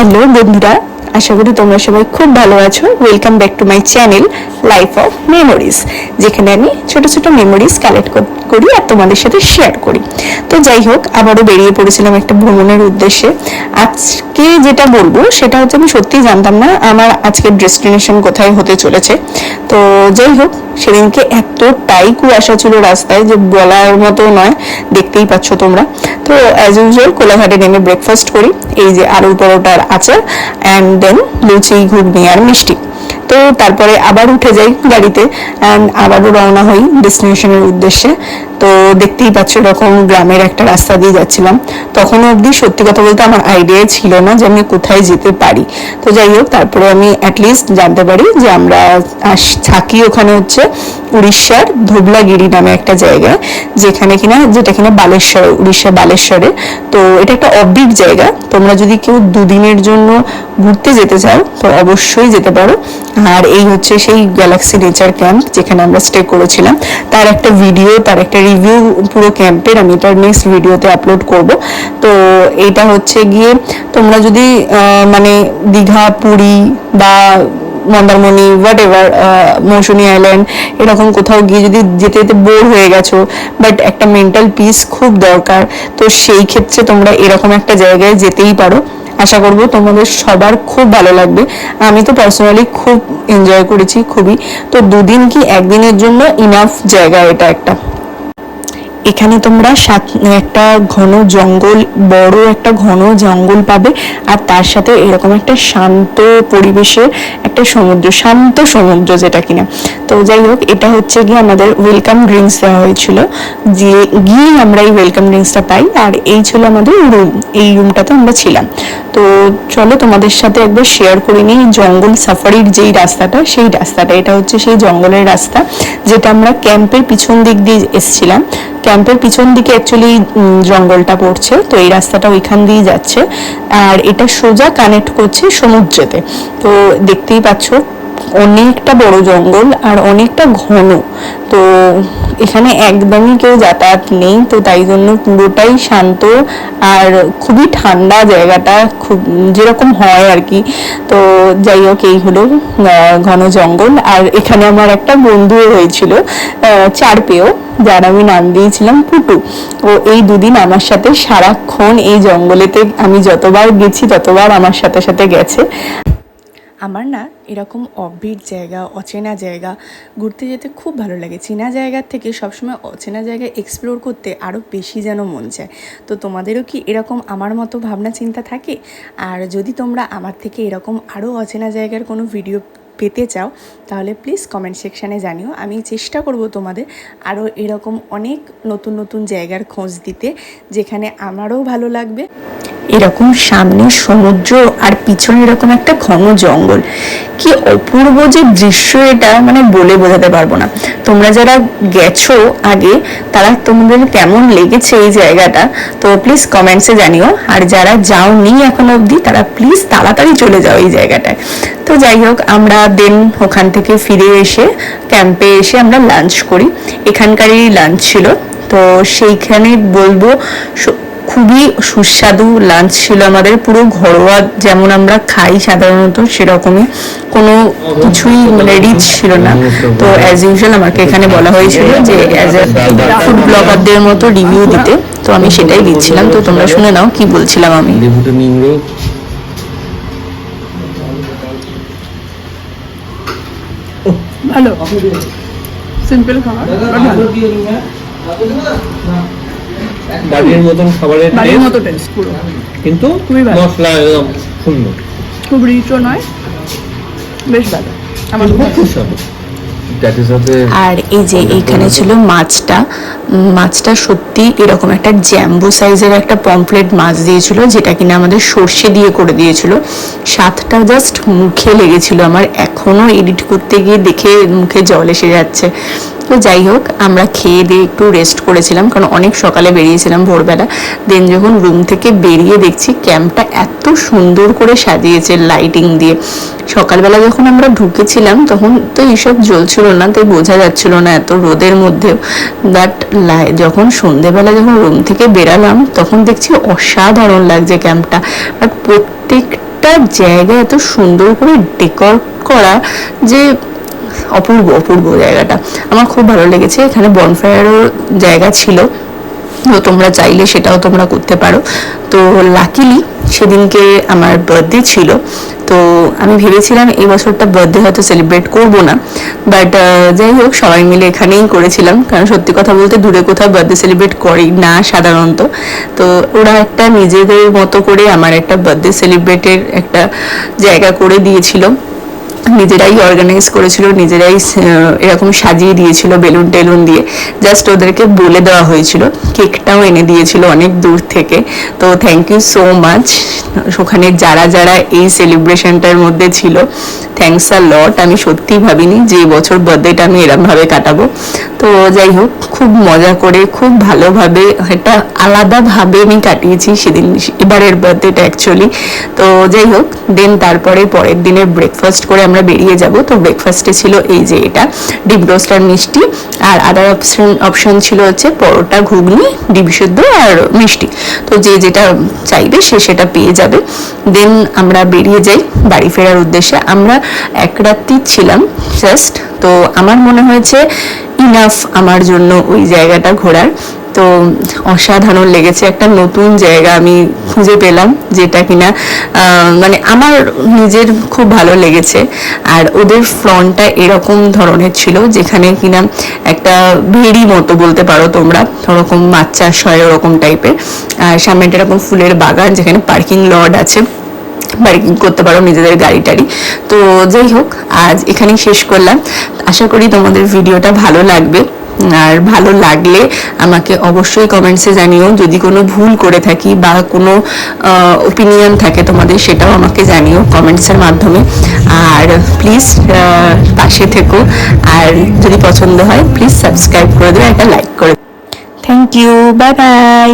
Hello বন্ধুরা আশা করি তোমরা সবাই খুব ভালো আছো। Welcome back to my channel life of memories যেখানে আমি ছোট ছোট মেমোরিজ কালেক্ট করি আর তোমাদের সাথে শেয়ার করি। তো যাই হোক, আবারও বেরিয়ে পড়েছিলাম একটা ভ্রমণের উদ্দেশ্যে। আজকে যেটা বলব, সেটা হচ্ছে আমি সত্যিই জানতাম না আমার আজকের ডেস্টিনেশন কোথায় হতে চলেছে। তো যাই হোক, সেদিনকে এতটাই কুয়াশা ছিল রাস্তায় যে বলার মতো নয়, দেখতেই পাচ্ছ তোমরা। তো অ্যাজ ইউজুয়াল কোলাঘাটে নেমে ব্রেকফাস্ট করি। এই যে আলু পরোটার আচার অ্যান্ড দেন লুচি, ঘুগনি আর মিষ্টি। তো তারপরে আবার উঠে যাই গাড়িতে অ্যান্ড আবারও রওনা হই ডেস্টিনেশনের উদ্দেশ্যে। তো দেখতেই পাচ্ছ এরকম গ্রামের একটা রাস্তা দিয়ে যাচ্ছিলাম। তখনও অবধি সত্যি কথা বলতে আমার আইডিয়া ছিল না যে আমি কোথায় যেতে পারি। তো যাই হোক, তারপরে আমি অ্যাটলিস্ট জানতে পারি যে আমরা থাকি ওখানে হচ্ছে উড়িষ্যার ধুবলাগিরি নামে একটা জায়গা, যেখানে কিনা, যেটা কিনা বালেশ্বর উড়িষ্যা বালেশ্বরে। তো এটা একটা অববিট জায়গা। তোমরা যদি কেউ দুদিনের জন্য ঘুরতে যেতে চাও, তো অবশ্যই যেতে পারো। আর এই হচ্ছে সেই গ্যালাক্সি নেচার ক্যাম্প যেখানে আমরা স্টে করেছিলাম। তার একটা ভিডিও তার একটা রিভিউ পুরো ক্যাম্পের আমি এটার নেক্সট ভিডিওতে আপলোড করব। তো এটা হচ্ছে গিয়ে তোমরা যদি মানে দীঘা, পুরী বা Mandarmani what ever Mousuni island এরকম কোথাও গিয়ে যদি যেতে যেতে বোর হয়ে গেছো বাট একটা মেন্টাল পিস খুব দরকার। তো সেই ক্ষেত্রে তোমরা এরকম একটা জায়গায় যেতেই পারো। আশা করব তোমাদের সবার খুব ভালো লাগবে। আমি তো পার্সোনালি খুব এনজয় করেছি খুবই। তো দুদিন কি একদিনের জন্য ইনাফ জায়গা এটা একটা? এখানে তোমরা সাত, একটা ঘন জঙ্গল, বড় একটা ঘন জঙ্গল পাবে, আর তার সাথে এরকম একটা শান্ত পরিবেশে একটা সমুদ্র, শান্ত সমুদ্র যেটা কিনা। তো যাই হোক, এটা হচ্ছে গিয়ে আমাদের ওয়েলকাম ড্রিঙ্কস দেওয়া হয়েছিল যে গিয়ে আমরা এই ওয়েলকাম ড্রিঙ্কসটা পাই, আর এই ছিল আমাদের রুম এই রুমটাতে আমরা ছিলাম। তো চলো তোমাদের সাথে একবার শেয়ার করে নিই জঙ্গল সাফারির যেই রাস্তাটা, সেই রাস্তাটা, এটা হচ্ছে সেই জঙ্গলের রাস্তা, যেটা আমরা ক্যাম্পের পিছন দিক দিয়ে এসছিলাম। ক্যাম্পের পিছন দিকে অ্যাকচুয়ালি জঙ্গলটা পড়ছে। তো এই রাস্তাটা ওইখান দিয়ে যাচ্ছে। আর এটা সোজা কানেক্ট করছে সমুদ্রেতে। তো দেখতেই পাচ্ছ অনেকটা বড় জঙ্গল আর অনেকটা ঘন। তো এখানে একদমই কেউ যাতায়াত নেই, তো তাই জন্য পুরোটাই শান্ত আর খুবই ঠান্ডা জায়গাটা, খুব যেরকম হয় আর কি। তো যাই হোক, এই হলো ঘন জঙ্গল। আর এখানে আমার একটা বন্ধুও হয়েছিল চার পেয়েও যার আমি নাম দিয়েছিলাম পুটু। ও এই দুদিন আমার সাথে সারাক্ষণ এই জঙ্গলেতে, আমি যতবার গেছি ততবার আমার সাথে সাথে গেছে। আমার না এরকম অবভিট জায়গা, অচেনা জায়গা ঘুরতে যেতে খুব ভালো লাগে। চেনা জায়গার থেকে সবসময় অচেনা জায়গা এক্সপ্লোর করতে আরও বেশি যেন মন চায়। তো তোমাদেরও কি এরকম আমার মতো ভাবনা চিন্তা থাকে? আর যদি তোমরা আমার থেকে এরকম আরও অচেনা জায়গার কোনো ভিডিও পেতে চাও, তাহলে প্লিজ কমেন্ট সেকশানে জানিও। আমি চেষ্টা করব তোমাদের আরও এরকম অনেক নতুন নতুন জায়গার খোঁজ দিতে, যেখানে আমারও ভালো লাগবে। এরকম সামনে সমুদ্র আর পিছনে এরকম একটা ঘন জঙ্গল, কি অপূর্ব যে দৃশ্য এটা মানে বলে বোঝাতে পারব না। তোমরা যারা গেছো আগে, তারা তোমাদের কেমন লেগেছে এই জায়গাটা, তো প্লিজ কমেন্টসে জানিও। আর যারা যাওনি এখন অবধি, তারা প্লিজ তাড়াতাড়ি চলে যাও এই জায়গাটায়। তো যাই হোক, আমরা দেন ওখান থেকে ফিরে এসে ক্যাম্পে এসে আমরা লাঞ্চ করি। এখানকারই লাঞ্চ ছিল। তো সেইখানে বলব খুবই সুস্বাদু লাঞ্চ ছিল আমাদের। পুরো ঘরোয়া যেমন আমরা খাই সাধারণত, সেরকমই। কোনো কিছুই মানে রিচ ছিল না। তো অ্যাজ ইউজুয়াল আমাকে এখানে বলা হয়েছিল যে অ্যাজ এ ফুড ব্লগারদের মতো রিভিউ দিতে। তো আমি সেটাই দিচ্ছিলাম। তো তোমরা শুনে নাও কি বলছিলাম আমি। ভালো। সিম্পল খাবার বাড়ির মতন খাবারের বাড়ির মতো টেস্ট পুরো। কিন্তু খুবই ভালো। মশলা একদম সুন্দর খুব রিচও নয় বেশ ভালো। আমার খুব যাতে সাথে আর এই যে এইখানে ছিল মাছটা মাছটা সত্যি এরকম একটা জ্যাম্বো সাইজের একটা পমফ্লেট মাছ দিয়েছিল যেটা কিনা আমাদের সর্ষে দিয়ে করে দিয়েছিল। স্বাদটা জাস্ট মুখে লেগেছিল আমার এখনও এডিট করতে গিয়ে দেখে মুখে জল এসে যাচ্ছে। তো যাই হোক, আমরা খেয়ে দিয়ে একটু রেস্ট করেছিলাম, কারণ অনেক সকালে বেরিয়েছিলাম ভোরবেলা। দেন যখন রুম থেকে বেরিয়ে দেখছি ক্যাম্পটা এত সুন্দর করে সাজিয়েছে লাইটিং দিয়ে। সকালবেলা যখন আমরা ঢুকেছিলাম, তখন তো এইসব জ্বলছিল না, তাই বোঝা যাচ্ছিল না এত রোদের মধ্যেও। বাট যখন সন্ধেবেলা যখন রুম থেকে বেরালাম, তখন দেখছি অসাধারণ লাগছে ক্যাম্পটা বাট প্রত্যেকটা প্রত্যেকটা জায়গা এত সুন্দর করে ডেকর করা যে অপূর্ব অপূর্ব জায়গাটা। আমার খুব ভালো লেগেছে। এখানে বনফায়ারও জায়গা ছিল। তো তোমরা চাইলে সেটাও তোমরা করতে পারো। তো লাকিলি সেদিনকে আমার বার্থডে ছিল। তো আমি ভেবেছিলাম এই বছরটা বার্থডে হয়তো সেলিব্রেট করব না। বাট যাই হোক, সবাই মিলে এখানেই করেছিলাম। কারণ সত্যি কথা বলতে দূরে কোথাও বার্থডে সেলিব্রেট করি না সাধারণত। তো ওরা একটা নিজেদের মতো করে আমার একটা বার্থডে সেলিব্রেটের একটা জায়গা করে দিয়েছিল। নিজেরাই অর্গানাইজ করেছিল, নিজেরাই এরকম সাজিয়ে দিয়েছিল বেলুন টেলুন দিয়ে। জাস্ট ওদেরকে বলে দেওয়া হয়েছিল। কেকটাও এনে দিয়েছিল অনেক দূর থেকে। তো থ্যাংক ইউ সো মাচ ওখানে যারা যারা এই সেলিব্রেশনটার মধ্যে ছিল থ্যাংকস আ লট আমি সত্যি ভাবিনি যে বছর বার্থডেটা আমি এরমভাবে কাটাবো। তো যাই হোক, খুব মজা করে, খুব ভালোভাবে একটা আলাদাভাবে আমি কাটিয়েছি সেদিন, এবারের বার্থডেটা অ্যাকচুয়ালি তো যাই হোক দেন তারপরে পরের দিনের ব্রেকফাস্ট করে আমরা বেরিয়ে যাব। তো ব্রেকফাস্টে ছিল এই যে এটা, ডিপ রোস্টার মিষ্টি আর আদার অপশন অপশন ছিল হচ্ছে পরোটা, ঘুগনি, ডিম সিদ্ধ আর মিষ্টি। তো যে যেটা চাইবে সে সেটা পেয়ে যাবে। দেন আমরা বেরিয়ে যাই বাড়ি ফেরার উদ্দেশ্যে। আমরা এক রাত্রি ছিলাম জাস্ট তো আমার মনে হয়েছে ইনাফ আমার জন্য ওই জায়গাটা ঘোরার। তো অসাধারণ লেগেছে। একটা নতুন জায়গা আমি খুঁজে পেলাম যেটা কিনা মানে আমার নিজের খুব ভালো লেগেছে। আর ওদের ফ্রন্টটা এরকম ধরনের ছিল যেখানে কিনা একটা ভেড়ি মতো বলতে পারো তোমরা, ওরকম মাছ চাষ হয় ওরকম টাইপের। আর সামনেটা এরকম ফুলের বাগান যেখানে পার্কিং লড আছে, পার্কিং করতে পারো নিজেদের গাড়ি টাড়ি। তো যাই হোক, আজ এখানেই শেষ করলাম। আশা করি তোমাদের ভিডিওটা ভালো লাগবে। আর ভালো লাগলে আমাকে অবশ্যই কমেন্টসে জানিও। যদি কোনো ভুল করে থাকি বা কোনো ওপিনিয়ন থাকে তোমাদের, সেটাও আমাকে জানিও কমেন্টসের মাধ্যমে। আর প্লিজ পাশে থেকো। আর যদি পছন্দ হয় প্লিজ সাবস্ক্রাইব করে দেবে, একটা লাইক করে থ্যাংক ইউ বাই বাই